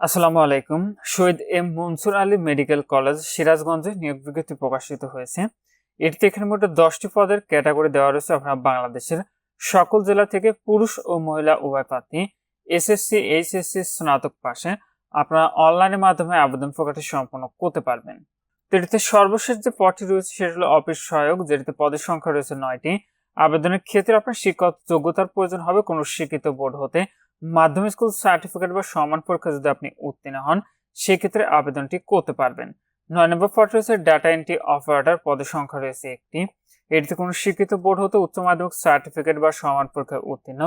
আসসালামু আলাইকুম। Shaheed M Mansur Ali medical college সিরাজগঞ্জে নিয়োগ বিজ্ঞপ্তি প্রকাশিত হয়েছে। এটিতে এখানে মোট দশটি পদের ক্যাটাগরি দেওয়া রয়েছে আপনার বাংলাদেশের সকল জেলা থেকে পুরুষ ও মহিলা উভয় প্রার্থী। এসএসসি, এইচএসসি স্নাতক পাশে আপনারা অনলাইনের মাধ্যমে আবেদন প্রকাশটি সম্পন্ন করতে পারবেন। এটিতে সর্বশেষ যে পদটি রয়েছে সেটা হলো অফিস সহায়ক, যেটিতে পদের সংখ্যা রয়েছে নয়টি। আবেদনের ক্ষেত্রে আপনার শিক্ষক যোগ্যতার প্রয়োজন হবে, কোনো শিক্ষিত বোর্ড হতে মাধ্যমিক স্কুল সার্টিফিকেট বা সমান পরীক্ষা যদি আপনি উত্তীর্ণ হন, সেক্ষেত্রে আবেদনটি করতে পারবেন। নয় নম্বর পদ রয়েছে ডাটা এন্ট্রি অপারেটর পদের সংখ্যা রয়েছে একটি। এটিতে কোনো শিক্ষিত বোর্ড হতে উচ্চ মাধ্যমিক সার্টিফিকেট বা সমান পরীক্ষায় উত্তীর্ণ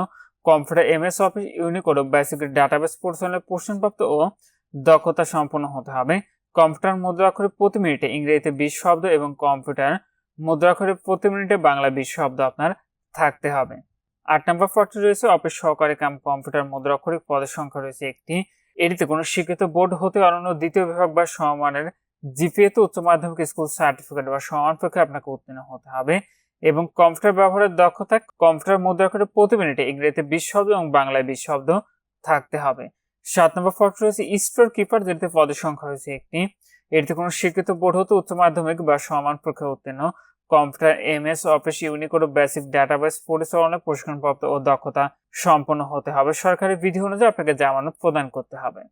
computer M S office Unicode basic database পোর্শনের প্রশ্নপ্রাপ্ত ও দক্ষতা সম্পন্ন হতে হবে। কম্পিউটার মুদ্রাক্ষরে প্রতি মিনিটে ইংরেজিতে বিশ শব্দ এবং কম্পিউটার মুদ্রাক্ষরে প্রতি মিনিটে বাংলা বিশ শব্দ আপনার থাকতে হবে। আট নম্বর পদটি রয়েছে অফিস সহকারী কাম কম্পিউটার মুদ্রাক্ষরিক পদের সংখ্যা রয়েছে একটি। এটিতে কোনো শিক্ষিত বোর্ড হতে অনন্য দ্বিতীয় বিভাগ বা সমমানের জিপিএতে উচ্চ মাধ্যমিক স্কুল সার্টিফিকেট বা সমান পরীক্ষায় আপনাকে উত্তীর্ণ হতে হবে। এবং কম্পিউটার ব্যবহারের দক্ষতা কম্পিউটার মুদ্রাক্ষরে প্রতি মিনিটে ইংরেজিতে বিশ শব্দ এবং বাংলায় বিশ শব্দ থাকতে হবে। সাত নম্বর পদটি রয়েছে স্টোর কিপার যেটিতে পদের সংখ্যা রয়েছে একটি। এটিতে কোনো শিক্ষিত বোর্ড হতে উচ্চ মাধ্যমিক বা সমান পরীক্ষায় উত্তীর্ণ computer, MS, office, Unicode basic database পরিচালনায় প্রশিক্ষণপ্রাপ্ত ও দক্ষতা সম্পন্ন হতে হবে। সরকারি বিধি অনুযায়ী আপনাকে জামানত প্রদান করতে হবে।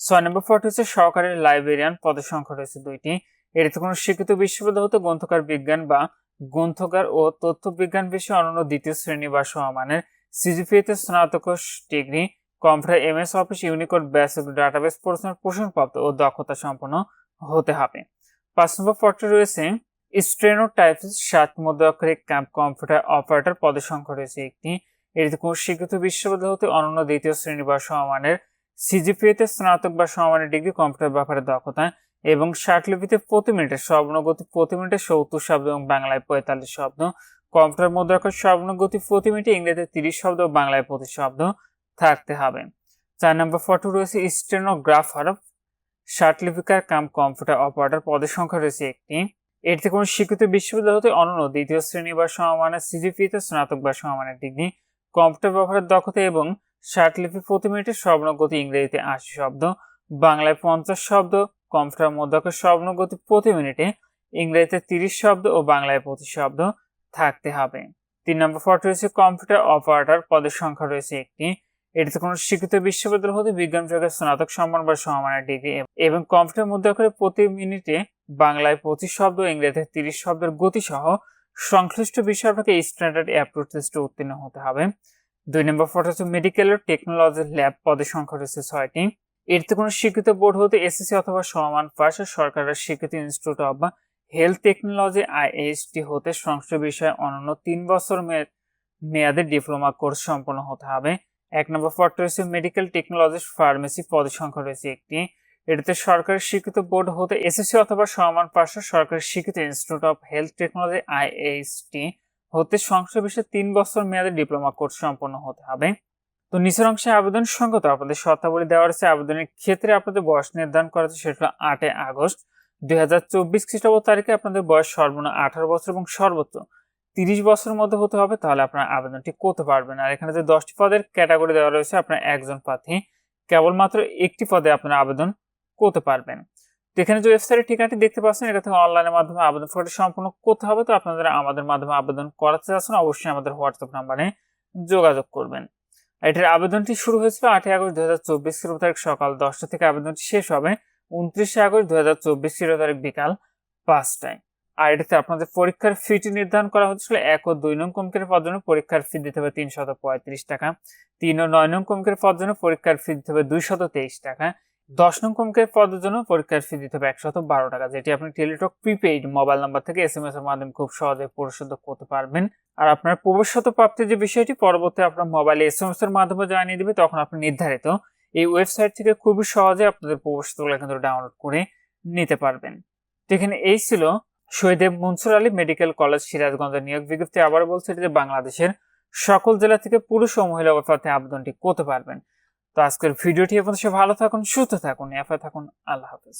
ছয় নম্বর পদটি হচ্ছে সহকারী লাইব্রেরিয়ান। পদের সংখ্যা রয়েছে দুইটি। এটিতে কোনো শিক্ষিত বিশ্ববিদ্যালয় হতে গ্রন্থকার বিজ্ঞান বা গ্রন্থকার ও তথ্য বিজ্ঞান বিষয়ে অনন্য দ্বিতীয় শ্রেণি বা সমানের সিজিপিএতে স্নাতক degree, computer, MS, office, Unicode, basic database পরিচালনার প্রশিক্ষণপ্রাপ্ত ও দক্ষতা সম্পন্ন হতে হবে। পাঁচ নম্বর পদটি রয়েছে স্ট্রেনোটাইপস সাত মুদ্রাক্ষরিক ক্যাম্প কম্পিউটার অপারেটর পদের সংখ্যা রয়েছে একটি। এটিতে কোনো স্বীকৃত বিশ্ববিদ্যালয় হতে অনন্য দ্বিতীয় শ্রেণি বা সমানের সিজিপিএতে স্নাতক বা সমানের ডিগ্রি কম্পিউটার ব্যাপারে দক্ষতা এবং ষাটলিপিতে প্রতি মিনিটে সর্বনগতি প্রতি মিনিটে সত্তর শব্দ এবং বাংলায় পঁয়তাল্লিশ শব্দ। কম্পিউটার মধ্যে মুদ্রাক্ষর সর্বনগতি প্রতি মিনিটে ইংরেজিতে তিরিশ শব্দ ও বাংলায় পঁচিশ শব্দ থাকতে হবে। চার নম্বর ফটো রয়েছে স্টেনোগ্রাফার। ষাটলিপিকার কাম কম্পিউটার অপারেটর পদের সংখ্যা রয়েছে একটি। এটিতে কোনো স্বীকৃত বিশ্ববিদ্যালয় হতে অনন্য দ্বিতীয় শ্রেণি বা সমমানের সিজিপিতে স্নাতক বা সমমানের ডিগ্রি, কম্পিউটার ব্যবহারের দক্ষতা এবং ষাটলিপি প্রতি মিনিটে স্বর্ণগতি ইংরেজিতে আশি শব্দ, বাংলায় পঞ্চাশ শব্দ, কম্পিউটার মধ্যকের স্বর্ণগতি প্রতি মিনিটে ইংরেজিতে তিরিশ শব্দ ও বাংলায় পঁচিশ শব্দ থাকতে হবে। তিন নম্বর পদ রয়েছে কম্পিউটার অপারেটর, পদের সংখ্যা রয়েছে একটি। এটিতে কোনো শিক্ষিত বিশ্ববিদ্যালয় হতে বিজ্ঞান বিভাগের স্নাতক সম্মান বা সমমানের ডিগ্রি এবং কম্পিউটার মধ্যে করে প্রতি মিনিটে বাংলায় পঁচিশ শব্দ, ইংরেজিতে তিরিশ শব্দের গতি সহ সংশ্লিষ্ট বিষয় আপনাকে স্ট্যান্ডার্ড অ্যাপ্রোচ টেস্টে উত্তীর্ণ হতে হবে। দুই নম্বর ফটো হচ্ছে মেডিকেল ও টেকনোলজি ল্যাব পদের সংখ্যা রয়েছে ছয়টি। এটিতে কোনো স্বীকৃত বোর্ড হতে এসএসসি অথবা সমান পাশে সরকারের স্বীকৃত institute of health technology IST হতে সংশ্লিষ্ট বিষয়ে অনন্য তিন বছর মেয়াদের ডিপ্লোমা কোর্স সম্পন্ন হতে হবে। এক নম্বর পদ রয়েছে মেডিকেল টেকনোলজি ফার্মেসি পদের সংখ্যা রয়েছে একটি। এটিতে সরকারি স্বীকৃত বোর্ড হতে এসএসসি অথবা সমান পার্শ্ব সরকারি স্বীকৃত institute of health technology, IHT, হতে বিষয়ে তিন বছর মেয়াদে ডিপ্লোমা কোর্স সম্পন্ন হতে হবে। তো নিচের অংশে আবেদন সংগত আপনাদের শর্তাবলী দেওয়া রয়েছে, আবেদনের ক্ষেত্রে আপনাদের বয়স নির্ধারণ করা হচ্ছে সেটা আটই আগস্ট। দুই হাজার চব্বিশ খ্রিস্টাব্দ তারিখে আপনাদের বয়স সর্বনিম্ন আঠারো বছর এবং সর্বোচ্চ তিরিশ বছরের মধ্যে হতে হবে, তাহলে আপনার আবেদনটি করতে পারবেন। আর এখানে যে দশটি পদের ক্যাটাগরি দেওয়া রয়েছে, আপনার একজন প্রার্থী কেবলমাত্র একটি পদে আপনার আবেদন করতে পারবেন। তো এখানে যে ওয়েবসাইটের ঠিকানাটি দেখতে পাচ্ছেন, এটা থেকে অনলাইনের মাধ্যমে আবেদন ফর্মটি সম্পূর্ণ করতে হবে। তো আপনাদের আমাদের মাধ্যমে আবেদন করাতে চাচ্ছেন, অবশ্যই আমাদের হোয়াটসঅ্যাপ নাম্বারে যোগাযোগ করবেন। এটির আবেদনটি শুরু হয়েছিল আটই আগস্ট দু হাজার চব্বিশ খিরো তারিখ সকাল দশটা থেকে আবেদনটি শেষ হবে, উনত্রিশে আগস্ট দু হাজার চব্বিশ খিরো তারিখ বিকাল পাঁচটায়। আর এটাতে আপনাদের পরীক্ষার ফিটি নির্ধারণ করা হচ্ছিল এক ও দুই নং কমকের পদ জন্য পরীক্ষার ফি দিতে হবে তিনশত পঁয়ত্রিশ টাকা। তিন ও নয় নং কমকের পদ জন্য পরীক্ষার ফি দিতে হবে দুইশত তেইশ টাকা। দশ নং কমকের পদের জন্য পরীক্ষার ফি দিতে হবে একশত বারো টাকা, যেটি আপনি টেলিটক প্রিপেইড মোবাইল নাম্বার থেকে এস এম এস এর মাধ্যমে খুব সহজে পরিশোধ করতে পারবেন। আর আপনার প্রবেশত প্রাপ্তির যে বিষয়টি, পরবর্তী আপনার মোবাইলে এস এম এস এর মাধ্যমে জানিয়ে দিবে, তখন আপনি নির্ধারিত এই ওয়েবসাইট থেকে খুবই সহজে আপনাদের প্রবেশতগুলো কিন্তু ডাউনলোড করে নিতে পারবেন। তো এখানে এই ছিল শহীদ মনসুর আলী মেডিকেল কলেজ সিরাজগঞ্জ নিয়োগ বিজ্ঞপ্তি আবার বলছে যে বাংলাদেশের সকল জেলা থেকে পুরুষ ও মহিলা প্রার্থী আবেদনটি করতে পারবেন। তো আজকের ভিডিওটি আপনাদের ভালো থাকুন, সুস্থ থাকুন এফআই থাকুন। আল্লাহ হাফিজ।